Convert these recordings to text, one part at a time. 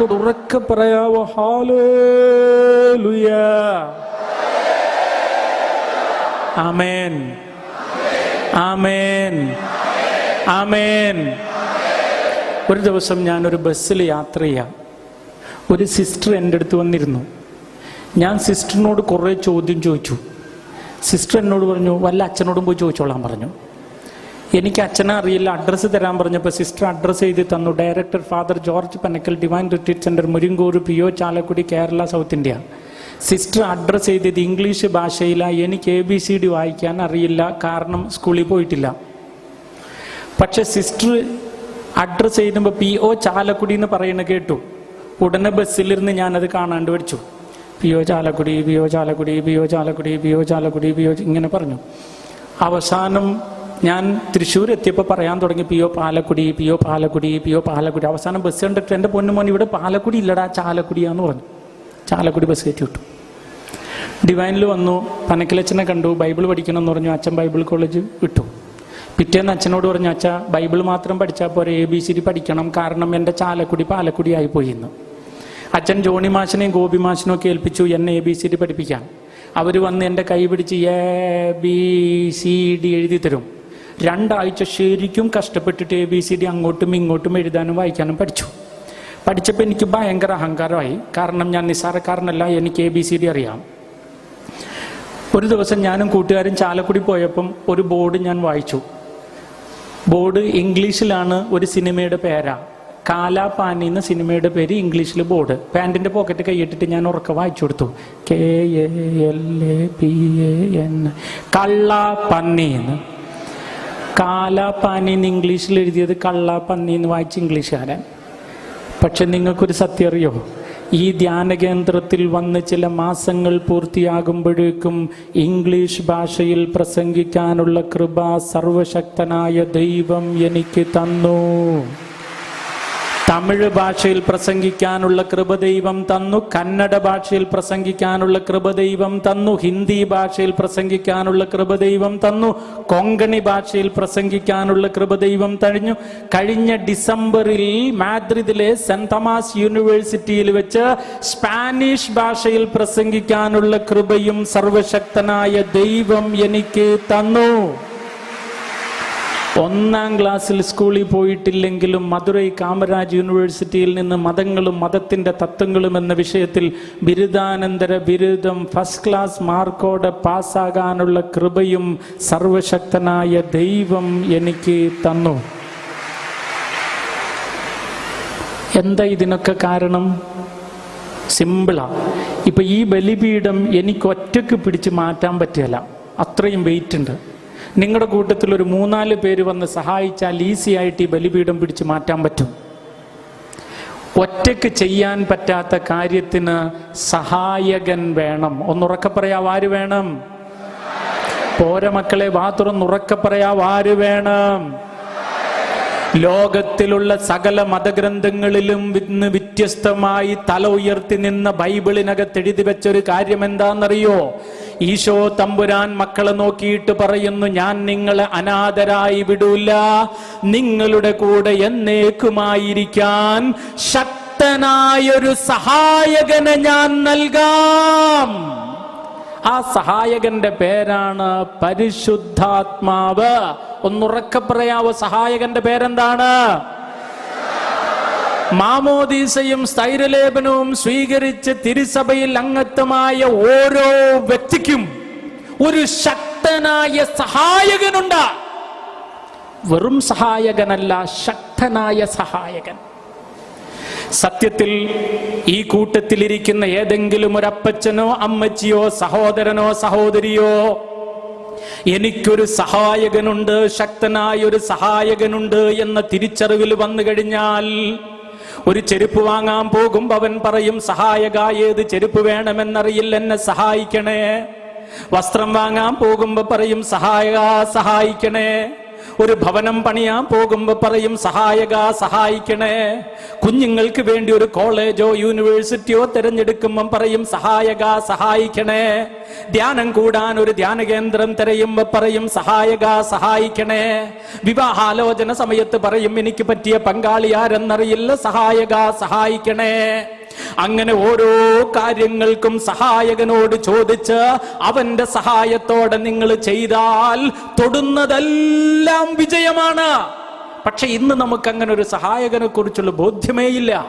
കൂടെ ഉറക്കെ പറയാവോ? ഹാലുയ ആമേൻ. ആമേൻ. ആമേൻ. ഒരു ദിവസം ഞാനൊരു ബസ്സിൽ യാത്ര ചെയ്യാം. ഒരു സിസ്റ്റർ എന്റെ അടുത്ത് വന്നിരുന്നു. ഞാൻ സിസ്റ്ററിനോട് കുറേ ചോദ്യം ചോദിച്ചു. സിസ്റ്റർ എന്നോട് പറഞ്ഞു വല്ല അച്ഛനോടും പോയി ചോദിച്ചോളാൻ പറഞ്ഞു. എനിക്ക് അച്ഛനെ അറിയില്ല. അഡ്രസ്സ് തരാൻ പറഞ്ഞപ്പോൾ സിസ്റ്റർ അഡ്രസ്സ് എഴുതി തന്നു. Director father George Panakkal divine retreat centre Muringoor P O Chalakudy Kerala south India sister address എഴുതിയത് ഇംഗ്ലീഷ് ഭാഷയിലാണ് എനിക്ക് എ ബി സി ഡി വായിക്കാൻ അറിയില്ല. കാരണം സ്കൂളിൽ പോയിട്ടില്ല. പക്ഷെ സിസ്റ്റർ അഡ്രസ്സ് എഴുതുമ്പോൾ പി ഒ ചാലക്കുടി എന്ന് പറയുന്നത് കേട്ടു. ഉടനെ ബസ്സിലിരുന്ന് ഞാനത് കാണാണ്ട് പഠിച്ചു. P O Chalakudy P O Chalakudy P O Chalakudy P O Chalakudy P O ഇങ്ങനെ പറഞ്ഞു. അവസാനം ഞാൻ തൃശ്ശൂർ എത്തിയപ്പോൾ പറയാൻ തുടങ്ങി P O Palakudy P O Palakudy P O Palakudy. അവസാനം ബസ് കണ്ടിട്ട് എന്റെ പൊന്നുമോൻ ഇവിടെ പാലക്കുടി ഇല്ലടാ ചാലക്കുടിയാന്ന് പറഞ്ഞു. ചാലക്കുടി ബസ് കയറ്റി വിട്ടു. ഡിവൈനിൽ വന്നു പനക്കിലച്ചനെ കണ്ടു ബൈബിൾ പഠിക്കണം എന്ന് പറഞ്ഞു അച്ഛൻ ബൈബിൾ കോളേജ് വിട്ടു. പിറ്റേന്ന് അച്ഛനോട് പറഞ്ഞു അച്ഛാ ബൈബിൾ മാത്രം പഠിച്ചാൽ പോരെ എ ബി സി ഡി പഠിക്കണം കാരണം എന്റെ ചാലക്കുടി പാലക്കുടി ആയിപ്പോയി ഇന്ന്. അച്ഛൻ ജോണി മാഷിനെയും ഗോപി മാഷിനെയും ഒക്കെ ഏൽപ്പിച്ചു എന്നെ എ ബി സി ഡി പഠിപ്പിക്കാൻ. അവർ വന്ന് എന്റെ കൈ പിടിച്ച് എ ബി സി ഡി എഴുതി തരും. രണ്ടാഴ്ച ശരിക്കും കഷ്ടപ്പെട്ടിട്ട് എ ബി സി ഡി അങ്ങോട്ടും ഇങ്ങോട്ടും എഴുതാനും വായിക്കാനും പഠിച്ചു. പഠിച്ചപ്പോൾ എനിക്ക് ഭയങ്കര അഹങ്കാരമായി. കാരണം ഞാൻ നിസ്സാരക്കാരനല്ല എനിക്ക് എ ബി സി ഡി അറിയാം. ഒരു ദിവസം ഞാനും കൂട്ടുകാരും ചാലക്കുടി പോയപ്പം ഒരു ബോർഡ് ഞാൻ വായിച്ചു. ബോർഡ് ഇംഗ്ലീഷിലാണ് ഒരു സിനിമയുടെ പേരാ. കാലാപാനി എന്ന സിനിമയുടെ പേര് ഇംഗ്ലീഷിൽ ബോർഡ്. പാന്റിന്റെ പോക്കറ്റ് കൈയിട്ടിട്ട് ഞാൻ ഉറക്കെ വായിച്ചു കൊടുത്തു. K A L A P N കള്ളാപ്പന്നി എന്ന്. കാലാപാനി എന്ന് ഇംഗ്ലീഷിൽ എഴുതിയത് കള്ളാപ്പന്നി എന്ന് വായിച്ച ഇംഗ്ലീഷുകാരൻ. പക്ഷെ നിങ്ങൾക്കൊരു സത്യം അറിയോ ഈ ധ്യാന കേന്ദ്രത്തിൽ വന്ന് ചില മാസങ്ങൾ പൂർത്തിയാകുമ്പോഴേക്കും ഇംഗ്ലീഷ് ഭാഷയിൽ പ്രസംഗിക്കാനുള്ള കൃപ സർവശക്തനായ ദൈവം എനിക്ക് തന്നു. തമിഴ് ഭാഷയിൽ പ്രസംഗിക്കാനുള്ള കൃപദൈവം തന്നു കന്നഡ ഭാഷയിൽ പ്രസംഗിക്കാനുള്ള കൃപദൈവം തന്നു ഹിന്ദി ഭാഷയിൽ പ്രസംഗിക്കാനുള്ള കൃപദൈവം തന്നു കൊങ്കണി ഭാഷയിൽ പ്രസംഗിക്കാനുള്ള കൃപദൈവം തഴിഞ്ഞു. കഴിഞ്ഞ ഡിസംബറിൽ മാദ്രിദിലെ സെന്റ് തോമസ് യൂണിവേഴ്സിറ്റിയിൽ വെച്ച് സ്പാനിഷ് ഭാഷയിൽ പ്രസംഗിക്കാനുള്ള കൃപയും സർവശക്തനായ ദൈവം എനിക്ക് തന്നു. ഒന്നാം ക്ലാസ്സിൽ സ്കൂളിൽ പോയിട്ടില്ലെങ്കിലും മധുരൈ കാമരാജ് യൂണിവേഴ്സിറ്റിയിൽ നിന്ന് മതങ്ങളും മതത്തിന്റെ തത്വങ്ങളും എന്ന വിഷയത്തിൽ ബിരുദാനന്തര ബിരുദം ഫസ്റ്റ് ക്ലാസ് മാർക്കോടെ പാസ്സാകാനുള്ള കൃപയും സർവശക്തനായ ദൈവം എനിക്ക് തന്നു. എന്താ ഇതിനൊക്കെ കാരണം? സിമ്പിളാ. ഇപ്പൊ ഈ ബലിപീഠം എനിക്ക് ഒറ്റയ്ക്ക് പിടിച്ച് മാറ്റാൻ പറ്റിയല്ല. അത്രയും വെയിറ്റ് ഉണ്ട്. നിങ്ങളുടെ കൂട്ടത്തിൽ ഒരു മൂന്നാൽ പേര് വന്ന് സഹായിച്ചാൽ ഈസി ആയിട്ട് ഈ ബലിപീഠം പിടിച്ച് മാറ്റാൻ പറ്റും. ഒറ്റയ്ക്ക് ചെയ്യാൻ പറ്റാത്ത കാര്യത്തിന് സഹായകൻ വേണം. ഒന്നുറക്കെ പറയാ ആര് വേണം? പോര മക്കളെ വാ തുറന്നുറക്കെ പറയാം ആര് വേണം? ലോകത്തിലുള്ള സകല മതഗ്രന്ഥങ്ങളിലും ഇന്ന് വ്യത്യസ്തമായി തല ഉയർത്തി നിന്ന ബൈബിളിനകത്ത് എഴുതി വെച്ചൊരു കാര്യം എന്താണെന്നറിയോ ഈശോ തമ്പുരാൻ മക്കളെ നോക്കിയിട്ട് പറയുന്നു ഞാൻ നിങ്ങളെ അനാഥരായി വിടൂല. നിങ്ങളുടെ കൂടെ എന്നേക്കുമായിരിക്കാൻ ശക്തനായൊരു സഹായകനെ ഞാൻ നൽകാം. ആ സഹായകന്റെ പേരാണ് പരിശുദ്ധാത്മാവ്. ഒന്നുറക്കെ പറയാവോ സഹായകന്റെ പേരെന്താണ്? മാമോദീസയും സ്ഥൈരലേപനവും സ്വീകരിച്ച് തിരുസഭയിൽ അംഗത്വമായ ഓരോ വ്യക്തിക്കും ഒരു ശക്തനായ സഹായകനുണ്ട്. വെറും സഹായകനല്ല ശക്തനായ സഹായകൻ. സത്യത്തിൽ ഈ കൂട്ടത്തിലിരിക്കുന്ന ഏതെങ്കിലും ഒരു അപ്പച്ചനോ അമ്മച്ചിയോ സഹോദരനോ സഹോദരിയോ എനിക്കൊരു സഹായകനുണ്ട് ശക്തനായ ഒരു സഹായകനുണ്ട് എന്ന തിരിച്ചറിവിൽ വന്നു കഴിഞ്ഞാൽ ഒരു ചെരുപ്പ് വാങ്ങാൻ പോകുമ്പോ അവൻ പറയും സഹായക ഏത് ചെരുപ്പ് വേണമെന്നറിയില്ല എന്നെ സഹായിക്കണേ. വസ്ത്രം വാങ്ങാൻ പോകുമ്പോ പറയും സഹായക സഹായിക്കണേ. ഒരു ഭവനം പണിയാൻ പോകുമ്പോ പറയും സഹായക സഹായിക്കണേ. കുഞ്ഞുങ്ങൾക്ക് വേണ്ടി ഒരു കോളേജോ യൂണിവേഴ്സിറ്റിയോ തിരഞ്ഞെടുക്കുമ്പം പറയും സഹായക സഹായിക്കണേ. ധ്യാനം കൂടാൻ ഒരു ധ്യാന കേന്ദ്രം തിരയുമ്പോ പറയും സഹായക സഹായിക്കണേ. വിവാഹാലോചന സമയത്ത് പറയും എനിക്ക് പറ്റിയ പങ്കാളി ആരെന്നറിയില്ല സഹായക സഹായിക്കണേ. അങ്ങനെ ഓരോ കാര്യങ്ങൾക്കും സഹായകനോട് ചോദിച്ച് അവന്റെ സഹായത്തോടെ നിങ്ങൾ ചെയ്താൽ തൊടുന്നതെല്ലാം വിജയമാണ്. പക്ഷെ ഇന്ന് നമുക്ക് അങ്ങനെ ഒരു സഹായകനെ കുറിച്ചുള്ള ബോധ്യമേ ഇല്ല.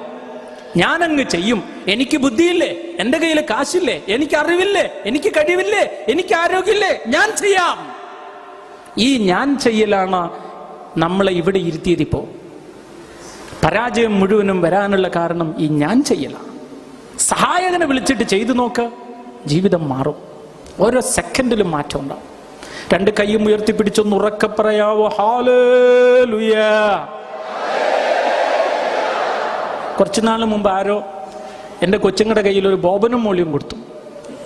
ഞാനങ്ങ് ചെയ്യും. എനിക്ക് ബുദ്ധിയില്ലേ? എന്റെ കയ്യിൽ കാശില്ലേ? എനിക്ക് അറിവില്ലേ? എനിക്ക് കഴിവില്ലേ? എനിക്ക് ആരോഗ്യമില്ലേ? ഞാൻ ചെയ്യാം. ഈ ഞാൻ ചെയ്യലാണ് നമ്മളെ ഇവിടെ ഇരുത്തിയതിപ്പോ പരാജയം മുഴുവനും വരാനുള്ള കാരണം ഈ ഞാൻ ചെയ്യലാണ് സഹായകനെ വിളിച്ചിട്ട് ചെയ്തു നോക്ക് ജീവിതം മാറും. ഓരോ സെക്കൻഡിലും മാറ്റം ഉണ്ടാവും. രണ്ട് കൈയും ഉയർത്തിപ്പിടിച്ചൊന്ന് ഉറക്കെ പറയാവോ? ഹാലുയ കുറച്ചു നാൾ മുമ്പ് ആരോ എന്റെ കൊച്ചുങ്ങളുടെ കയ്യിൽ ഒരു ബോബനും മോളിയും കൊടുത്തു.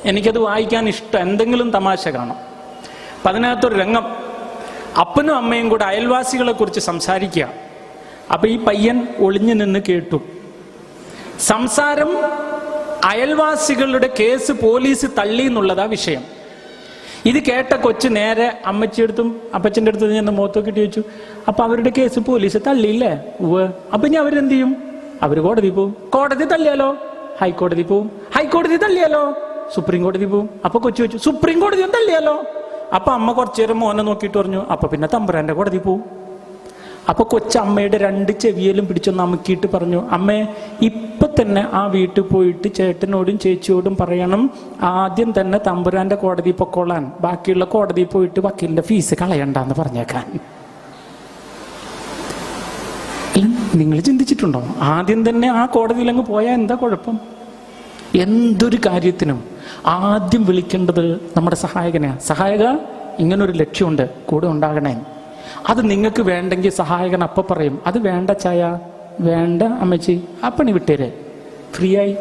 എനിക്കത് വായിക്കാൻ ഇഷ്ടം. എന്തെങ്കിലും തമാശ കാണാം. അപ്പം അതിനകത്തൊരു രംഗം. അപ്പനും അമ്മയും കൂടെ അയൽവാസികളെ കുറിച്ച് സംസാരിക്കുക. അപ്പൊ ഈ പയ്യൻ ഒളിഞ്ഞു നിന്ന് കേട്ടു. സംസാരം അയൽവാസികളുടെ കേസ് പോലീസ് തള്ളി എന്നുള്ളതാ വിഷയം. ഇത് കേട്ട കൊച്ചു നേരെ അമ്മച്ചിയെടുത്തും അപ്പച്ചന്റെ അടുത്ത് ചെന്ന് കിട്ടി ചോദിച്ചു അപ്പൊ അവരുടെ കേസ് പോലീസ് തള്ളിയില്ലേ? ഉവ്വ്. അപ്പൊ ഇനി അവരെന്ത് ചെയ്യും? അവർ കോടതി പോവും. കോടതി തള്ളിയാലോ? ഹൈക്കോടതി പോവും. ഹൈക്കോടതി തള്ളിയാലോ? സുപ്രീം കോടതി പോവും. അപ്പൊ കൊച്ചു വെച്ചു സുപ്രീം കോടതി തള്ളിയാലോ? അപ്പൊ അമ്മ കുറച്ചു നേരം മോനെ നോക്കിയിട്ട് പറഞ്ഞു അപ്പൊ പിന്നെ തമ്പുരാന്റെ കോടതി പോവും. അപ്പൊ കൊച്ചമ്മയുടെ രണ്ട് ചെവിയിലും പിടിച്ചൊന്ന് അമുക്കിയിട്ട് പറഞ്ഞു അമ്മേ ഇപ്പൊ തന്നെ ആ വീട്ടിൽ പോയിട്ട് ചേട്ടനോടും ചേച്ചിയോടും പറയണം ആദ്യം തന്നെ തമ്പുരാന്റെ കോടതി പൊക്കോളാൻ ബാക്കിയുള്ള കോടതി പോയിട്ട് വക്കീലിന്റെ ഫീസ് കളയണ്ടെന്ന് പറഞ്ഞേക്കാൻ. നിങ്ങൾ ചിന്തിച്ചിട്ടുണ്ടോ? ആദ്യം തന്നെ ആ കോടതിയിൽ അങ്ങ് പോയാൽ എന്താ കുഴപ്പം? എന്തൊരു കാര്യത്തിനും ആദ്യം വിളിക്കേണ്ടത് നമ്മുടെ സഹായകനെയാണ് സഹായക ഇങ്ങനൊരു ലക്ഷ്യമുണ്ട് കൂടെ ഉണ്ടാകണേ. അത് നിങ്ങൾക്ക് വേണ്ടെങ്കിൽ സഹായകൻ അപ്പം പറയും അത് വേണ്ട ചായ വേണ്ട അമ്മച്ചി ആ പണി വിട്ടേരെ. ഫ്രീ ആയി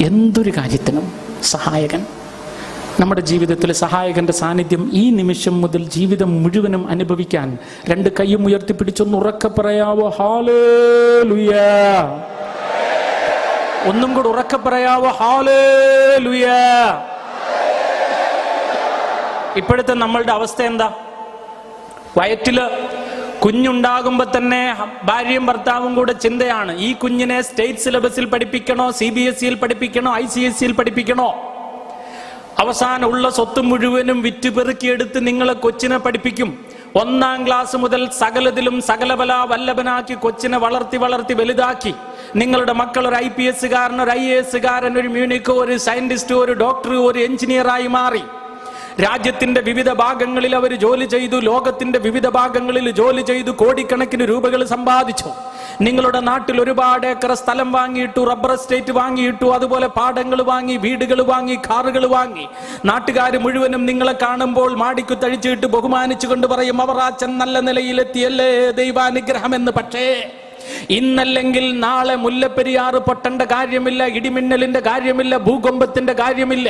എന്തൊരു കാര്യത്തിനും സഹായകൻ. നമ്മുടെ ജീവിതത്തിൽ സഹായകന്റെ സാന്നിധ്യം ഈ നിമിഷം മുതൽ ജീവിതം മുഴുവനും അനുഭവിക്കാൻ രണ്ട് കൈയും ഉയർത്തിപ്പിടിച്ചൊന്ന് ഉറക്കെ പറയാവോ? ഹാലേ ഒന്നും കൂടെ ഉറക്കെ പറയാവോ? ഹാലേ ഇപ്പോഴത്തെ നമ്മളുടെ അവസ്ഥ എന്താ? വയറ്റിൽ കുഞ്ഞുണ്ടാകുമ്പോ തന്നെ ഭാര്യയും ഭർത്താവും കൂടെ ചിന്തയാണ്. ഈ കുഞ്ഞിനെ സ്റ്റേറ്റ് സിലബസിൽ പഠിപ്പിക്കണോ സി ബി എസ് സിയിൽ പഠിപ്പിക്കണോ ഐ സി എസ് സിയിൽ പഠിപ്പിക്കണോ? അവസാനം ഉള്ള സ്വത്ത് മുഴുവനും വിറ്റുപെറുക്കിയെടുത്ത് നിങ്ങളെ കൊച്ചിനെ പഠിപ്പിക്കും. ഒന്നാം ക്ലാസ് മുതൽ സകലതിലും സകലബല വല്ലഭനാക്കി കൊച്ചിനെ വളർത്തി വളർത്തി വലുതാക്കി. നിങ്ങളുടെ മക്കൾ ഒരു ഐ പി എസ്സുകാരൻ ഒരു ഐ എ എസ്സുകാരൻ ഒരു മ്യൂണിക്കോ ഒരു സയന്റിസ്റ്റോ ഒരു ഡോക്ടർ ഒരു എഞ്ചിനീയറായി മാറി. രാജ്യത്തിന്റെ വിവിധ ഭാഗങ്ങളിൽ അവർ ജോലി ചെയ്തു ലോകത്തിന്റെ വിവിധ ഭാഗങ്ങളിൽ ജോലി ചെയ്തു കോടിക്കണക്കിന് രൂപകൾ സമ്പാദിച്ചു. നിങ്ങളുടെ നാട്ടിൽ ഒരുപാട് ഏക്കർ സ്ഥലം വാങ്ങിയിട്ടു റബ്ബർ എസ്റ്റേറ്റ് വാങ്ങിയിട്ടു അതുപോലെ പാടങ്ങൾ വാങ്ങി വീടുകൾ വാങ്ങി കാറുകൾ വാങ്ങി. നാട്ടുകാർ മുഴുവനും നിങ്ങളെ കാണുമ്പോൾ മാടിക്കു തഴിച്ചിട്ട് ബഹുമാനിച്ചുകൊണ്ട് പറയും അവർ അച്ഛൻ നല്ല നിലയിലെത്തിയല്ലേ ദൈവാനുഗ്രഹം എന്ന് പക്ഷേ ഇന്നല്ലെങ്കിൽ നാളെ മുല്ലപ്പെരിയാറ് പൊട്ടേണ്ട കാര്യമില്ല ഇടിമിന്നലിന്റെ കാര്യമില്ല ഭൂകമ്പത്തിന്റെ കാര്യമില്ല.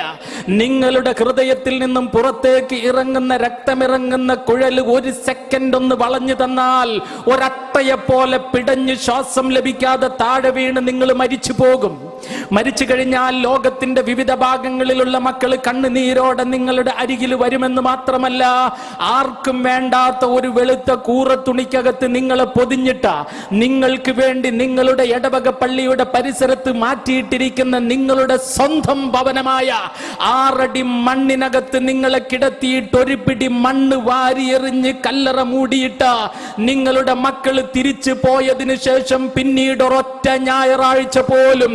നിങ്ങളുടെ ഹൃദയത്തിൽ നിന്നും പുറത്തേക്ക് ഇറങ്ങുന്ന രക്തമിറങ്ങുന്ന കുഴൽ ഒരു സെക്കൻഡ് ഒന്ന് വളഞ്ഞു തന്നാൽ ഒരട്ടയെ പോലെ പിടഞ്ഞ് ശ്വാസം ലഭിക്കാതെ താഴെ വീണ് നിങ്ങൾ മരിച്ചു പോകും. മരിച്ചു കഴിഞ്ഞാൽ ലോകത്തിന്റെ വിവിധ ഭാഗങ്ങളിലുള്ള മക്കൾ കണ്ണുനീരോടെ നിങ്ങളുടെ അരികിൽ വരുമെന്ന് മാത്രമല്ല ആർക്കും വേണ്ടാത്ത ഒരു വെളുത്ത കൂറ തുണിക്കകത്ത് നിങ്ങളെ പൊതിഞ്ഞിട്ട. നിങ്ങൾക്ക് വേണ്ടി നിങ്ങളുടെ ഇടവക പള്ളിയുടെ പരിസരത്ത് മാറ്റിയിട്ടിരിക്കുന്ന നിങ്ങളുടെ സ്വന്തം ഭവനമായ ആറടി മണ്ണിനകത്ത് നിങ്ങളെ കിടത്തിയിട്ട് ഒരു പിടി മണ്ണ് വാരിയെറിഞ്ഞ് കല്ലറ മൂടിയിട്ട നിങ്ങളുടെ മക്കൾ തിരിച്ചു പോയതിനു ശേഷം പിന്നീട് ഒരൊറ്റ ഞായറാഴ്ച പോലും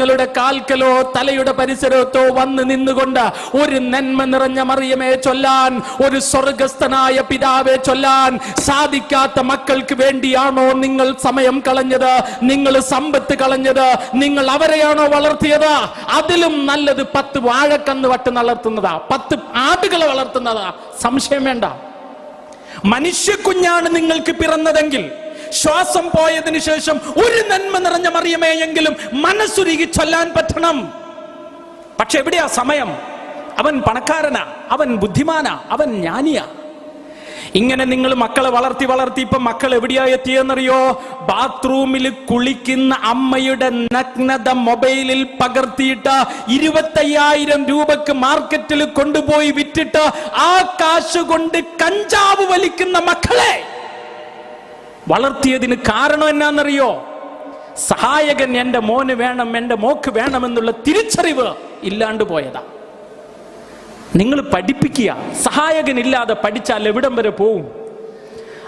നിങ്ങളുടെ കാൽക്കലോ തലയുടെ പരിസരത്തോ വന്ന് നിന്നുകൊണ്ട് ഒരു നന്മ നിറഞ്ഞ മറിയമേ ചൊല്ലാൻ ഒരു സ്വർഗസ്ഥനായ പിതാവെ ചൊല്ലാൻ സാധിക്കാത്ത മക്കൾക്ക് വേണ്ടിയാണോ നിങ്ങൾ സമയം കളഞ്ഞത്? നിങ്ങൾ സമ്പത്ത് കളഞ്ഞത്? നിങ്ങൾ അവരെയാണോ വളർത്തിയത്? അതിലും നല്ലത് പത്ത് വാഴക്കന്ന് വട്ട് വളർത്തുന്നതാ പത്ത് ആടുകളെ വളർത്തുന്നതാ. സംശയം വേണ്ട. മനുഷ്യ കുഞ്ഞാണ് നിങ്ങൾക്ക് പിറന്നതെങ്കിൽ ശ്വാസം പോയതിനു ശേഷം ഒരു നന്മ നിറഞ്ഞ മറിയമേ എങ്കിലും മനസ്സുരുകി ചൊല്ലാൻ പറ്റണം. പക്ഷെ എവിടെയാ സമയം? അവൻ പണക്കാരനാ അവൻ ബുദ്ധിമാനാ അവൻ ജ്ഞാനിയാ. ഇങ്ങനെ നിങ്ങൾ മക്കളെ വളർത്തി വളർത്തി ഇപ്പൊ മക്കൾ എവിടെയാ എത്തിയെന്നറിയോ? ബാത്റൂമിൽ കുളിക്കുന്ന അമ്മയുടെ നഗ്നത മൊബൈലിൽ പകർത്തിയിട്ട് ഇരുപത്തയ്യായിരം രൂപക്ക് മാർക്കറ്റിൽ കൊണ്ടുപോയി വിറ്റിട്ട് ആ കാശ് കൊണ്ട് കഞ്ചാവ് വലിക്കുന്ന മക്കളെ. വളർത്തിയതിന് കാരണം എന്നാന്നറിയോ? സഹായകൻ എന്റെ മോന് വേണം എന്റെ മോക്ക് വേണമെന്നുള്ള തിരിച്ചറിവ് ഇല്ലാണ്ട് പോയതാ. നിങ്ങൾ പഠിപ്പിക്കുക. സഹായകൻ ഇല്ലാതെ പഠിച്ചാൽ എവിടം വരെ പോവും?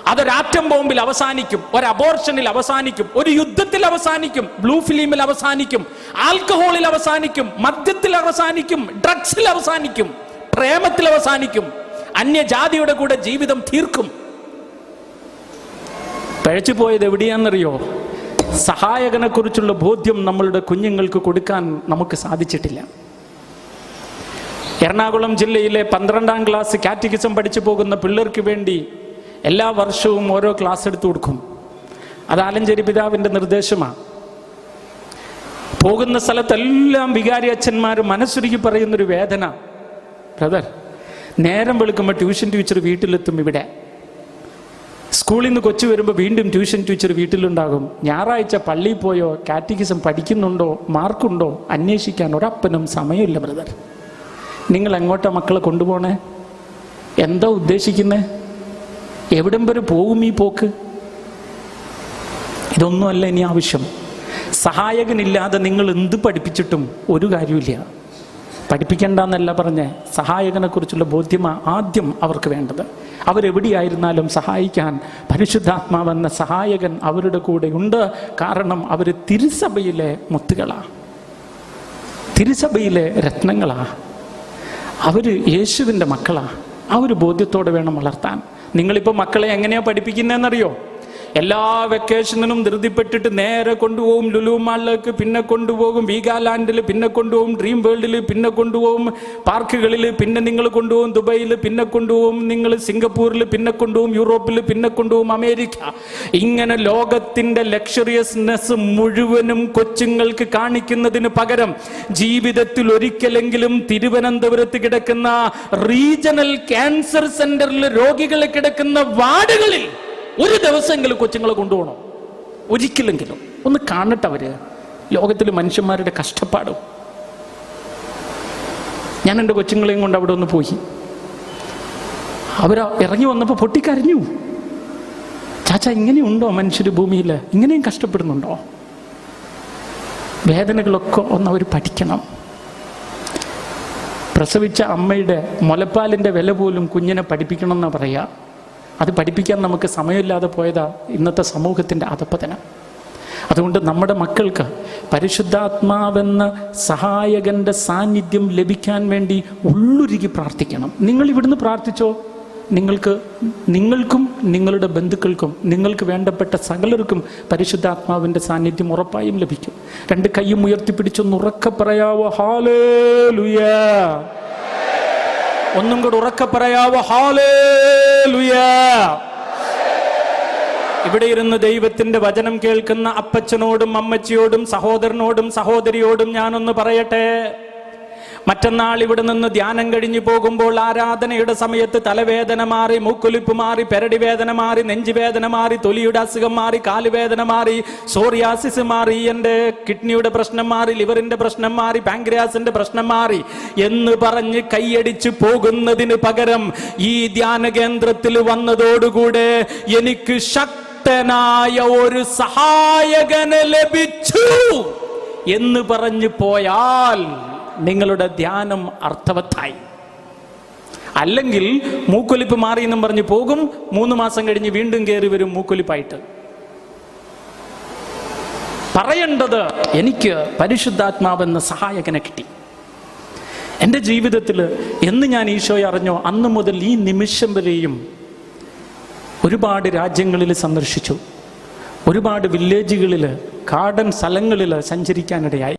അതൊരാറ്റം ബോംബിൽ അവസാനിക്കും ഒരു അബോർഷനിൽ അവസാനിക്കും ഒരു യുദ്ധത്തിൽ അവസാനിക്കും ബ്ലൂ ഫിലിമിൽ അവസാനിക്കും ആൽക്കഹോളിൽ അവസാനിക്കും മദ്യത്തിൽ അവസാനിക്കും ഡ്രഗ്സിൽ അവസാനിക്കും പ്രേമത്തിൽ അവസാനിക്കും അന്യജാതിയുടെ കൂടെ ജീവിതം തീർക്കും. പഴച്ചു പോയത് എവിടെയാണെന്നറിയോ? സഹായകനെ കുറിച്ചുള്ള ബോധ്യം നമ്മളുടെ കുഞ്ഞുങ്ങൾക്ക് കൊടുക്കാൻ നമുക്ക് സാധിച്ചിട്ടില്ല. എറണാകുളം ജില്ലയിലെ പന്ത്രണ്ടാം ക്ലാസ് കാറ്റഗിസം പഠിച്ചു പോകുന്ന പിള്ളേർക്ക് വേണ്ടി എല്ലാ വർഷവും ഓരോ ക്ലാസ് എടുത്തു കൊടുക്കും. അത് ആലഞ്ചേരി പിതാവിന്റെ നിർദ്ദേശമാണ് പോകുന്ന സ്ഥലത്തെല്ലാം വികാരി അച്ഛന്മാർ മനസ്സുരുക്കി പറയുന്നൊരു വേദന. ബ്രദർ നേരം വെളുക്കുമ്പോൾ ട്യൂഷൻ ടീച്ചർ വീട്ടിലെത്തും ഇവിടെ. സ്കൂളിൽ നിന്ന് കൊച്ചു വരുമ്പോൾ വീണ്ടും ട്യൂഷൻ ടീച്ചർ വീട്ടിലുണ്ടാകും. ഞായറാഴ്ച പള്ളിയിൽ പോയോ കാറ്റിക്കിസം പഠിക്കുന്നുണ്ടോ മാർക്കുണ്ടോ അന്വേഷിക്കാൻ ഒരപ്പനും സമയമില്ല ബ്രദർ. നിങ്ങൾ എങ്ങോട്ടാ മക്കളെ കൊണ്ടുപോണേ? എന്താ ഉദ്ദേശിക്കുന്നേ? എവിടം വരെ പോകും ഈ പോക്ക്? ഇതൊന്നുമല്ല ഇനി ആവശ്യം. സഹായകനില്ലാതെ നിങ്ങൾ എന്ത് പഠിപ്പിച്ചിട്ടും ഒരു കാര്യമില്ല പഠിപ്പിക്കേണ്ടെന്നല്ല പറഞ്ഞ്. സഹായകനെ കുറിച്ചുള്ള ബോധ്യമാണ് ആദ്യം അവർക്ക് വേണ്ടത്. അവരെവിടെയായിരുന്നാലും സഹായിക്കാൻ പരിശുദ്ധാത്മാവെന്ന സഹായകൻ അവരുടെ കൂടെ ഉണ്ട്. കാരണം അവർ തിരുസഭയിലെ മുത്തുകളാ. തിരുസഭയിലെ രത്നങ്ങളാ. അവർ യേശുവിന്റെ മക്കളാ. ആ ഒരു ബോധ്യത്തോടെ വേണം വളർത്താൻ. നിങ്ങളിപ്പോൾ മക്കളെ എങ്ങനെയാണ് പഠിപ്പിക്കുന്നതെന്നറിയോ? എല്ലാ വെക്കേഷനിലും ധൃതിപ്പെട്ടിട്ട് നേരെ കൊണ്ടുപോകും ലുലു മാളിലേക്ക് പിന്നെ കൊണ്ടുപോകും വീഗാലാൻഡിൽ പിന്നെ കൊണ്ടുപോകും ഡ്രീം വേൾഡിൽ പിന്നെ കൊണ്ടുപോകും പാർക്കുകളിൽ പിന്നെ നിങ്ങൾ കൊണ്ടുപോകും ദുബൈയിൽ പിന്നെ കൊണ്ടുപോകും നിങ്ങൾ സിംഗപ്പൂരിൽ പിന്നെ കൊണ്ടുപോകും യൂറോപ്പിൽ പിന്നെ കൊണ്ടുപോകും അമേരിക്ക. ഇങ്ങനെ ലോകത്തിന്റെ ലക്ഷറിയസ്നെസ് മുഴുവനും കൊച്ചുങ്ങൾക്ക് കാണിക്കുന്നതിന് പകരം ജീവിതത്തിൽ ഒരിക്കലെങ്കിലും തിരുവനന്തപുരത്ത് കിടക്കുന്ന റീജണൽ ക്യാൻസർ സെന്ററിൽ രോഗികൾ കിടക്കുന്ന വാർഡുകളിൽ ഒരു ദിവസമെങ്കിലും കൊച്ചുങ്ങളെ കൊണ്ടുപോകണം. ഒരിക്കലെങ്കിലും. ഒന്ന് കാണട്ടെ ലോകത്തിൽ മനുഷ്യന്മാരുടെ കഷ്ടപ്പാടും. ഞാൻ എന്റെ കൊച്ചുങ്ങളെയും കൊണ്ട് അവിടെ ഒന്ന് പോയി. അവർ ഇറങ്ങി വന്നപ്പോൾ പൊട്ടിക്കരഞ്ഞു. ചാച്ച ഇങ്ങനെയുണ്ടോ മനുഷ്യർ ഭൂമിയിൽ ഇങ്ങനെയും കഷ്ടപ്പെടുന്നുണ്ടോ? വേദനകളൊക്കെ ഒന്ന് അവർ പഠിക്കണം. പ്രസവിച്ച അമ്മയുടെ മുലപ്പാലിന്റെ വില പോലും കുഞ്ഞിനെ പഠിപ്പിക്കണം എന്നാണ് പറയുക അത് പഠിപ്പിക്കാൻ നമുക്ക് സമയമില്ലാതെ പോയതാ ഇന്നത്തെ സമൂഹത്തിന്റെ അധപ്പതനം അതുകൊണ്ട് നമ്മുടെ മക്കൾക്ക് പരിശുദ്ധാത്മാവെന്ന സഹായകന്റെ സാന്നിധ്യം ലഭിക്കാൻ വേണ്ടി ഉള്ളുരുകി പ്രാർത്ഥിക്കണം. നിങ്ങൾ ഇവിടുന്ന് പ്രാർത്ഥിച്ചോ? നിങ്ങൾക്ക് നിങ്ങൾക്കും നിങ്ങളുടെ ബന്ധുക്കൾക്കും നിങ്ങൾക്ക് വേണ്ടപ്പെട്ട സകലർക്കും പരിശുദ്ധാത്മാവിന്റെ സാന്നിധ്യം ഉറപ്പായും ലഭിക്കും. രണ്ട് കൈയും ഉയർത്തിപ്പിടിച്ചൊന്ന് ഉറക്ക പറയാവോ? ഹാലേ ലുയാ ഒന്നും കൂടെ ഉറക്ക പറയാവോ? ഹാലേ ഇവിടെ ഇരുന്ന് ദൈവത്തിന്റെ വചനം കേൾക്കുന്ന അപ്പച്ചനോടും അമ്മച്ചിയോടും സഹോദരനോടും സഹോദരിയോടും ഞാനൊന്ന് പറയട്ടെ? മറ്റന്നാൾ ഇവിടെ നിന്ന് ധ്യാനം കഴിഞ്ഞു പോകുമ്പോൾ ആരാധനയുടെ സമയത്ത് തലവേദന മാറി മൂക്കൊലിപ്പ് മാറി പെരടി വേദന മാറി നെഞ്ചുവേദന മാറി തൊലിയുടെ അസുഖം മാറി കാലുവേദന മാറി സോറിയാസിസ് മാറി എന്റെ കിഡ്നിയുടെ പ്രശ്നം മാറി ലിവറിന്റെ പ്രശ്നം മാറി പാങ്ക്രിയാസിന്റെ പ്രശ്നം മാറി എന്ന് പറഞ്ഞ് കൈയടിച്ച് പോകുന്നതിന് പകരം ഈ ധ്യാന കേന്ദ്രത്തിൽ വന്നതോടുകൂടെ എനിക്ക് ശക്തനായ ഒരു സഹായകന് ലഭിച്ചു എന്ന് പറഞ്ഞു പോയാൽ നിങ്ങളുടെ ധ്യാനം അർത്ഥവത്തായി. അല്ലെങ്കിൽ മൂക്കൊലിപ്പ് മാറി എന്നും പറഞ്ഞ് പോകും മൂന്ന് മാസം കഴിഞ്ഞ് വീണ്ടും കയറി വരും മൂക്കൊലിപ്പായിട്ട്. പറയേണ്ടത് എനിക്ക് പരിശുദ്ധാത്മാവെന്ന സഹായകനെ കിട്ടി. എന്റെ ജീവിതത്തിൽ എന്ന് ഞാൻ ഈശോയെ അറിഞ്ഞോ അന്ന് മുതൽ ഈ നിമിഷം വരെയും ഒരുപാട് രാജ്യങ്ങളിൽ സന്ദർശിച്ചു. ഒരുപാട് വില്ലേജുകളിൽ കാടൻ സ്ഥലങ്ങളിൽ സഞ്ചരിക്കാനിടയായി.